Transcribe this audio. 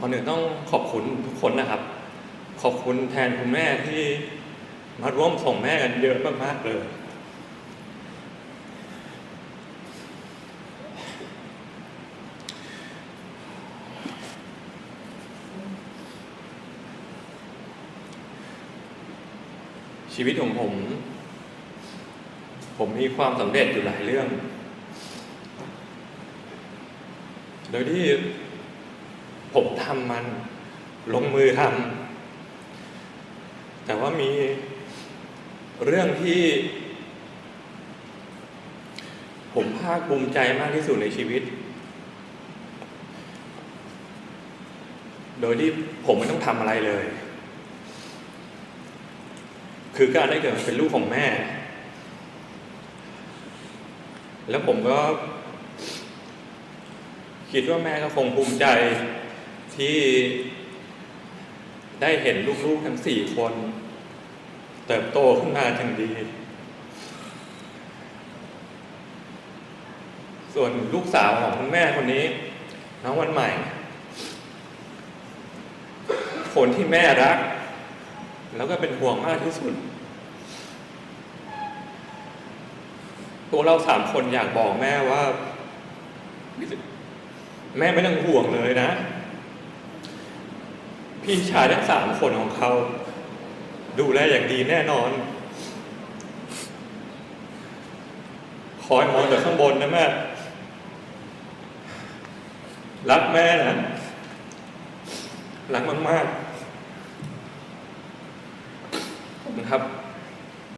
ก่อนหนึ่งต้องขอบคุณทุกคนนะครับ ขอบคุณแทนคุณแม่ที่มาร่วมส่งแม่กันเยอะมากๆเลย ชีวิตของผม ผมมีความสำเร็จอยู่หลายเรื่อง โดยที่ ผมทำมัน ลงมือทำแต่ว่ามีเรื่องที่ ผมภาคภูมิใจมากที่สุดในชีวิต โดยที่ผมไม่ต้องทำอะไรเลย คือการได้เกิดเป็นลูกของแม่ แล้วผมก็คิดว่าแม่ก็คงภูมิใจ ที่ได้เห็นลูกๆทั้งสี่คน เติบโตขึ้นมาอย่างดี ส่วนลูกสาวของคุณแม่คนนี้ น้องวันใหม่ คนที่แม่รัก แล้วก็เป็นห่วงมากที่สุดตัวเราสามคนอยากบอกแม่ว่า แม่ไม่ต้องห่วงเลยนะ พี่ชายทั้งสามคนของเขา ดูแลอย่างดีแน่นอน คอยมองจากข้างบนนะแม่ รักแม่นะรักมากๆขอบคุณครับ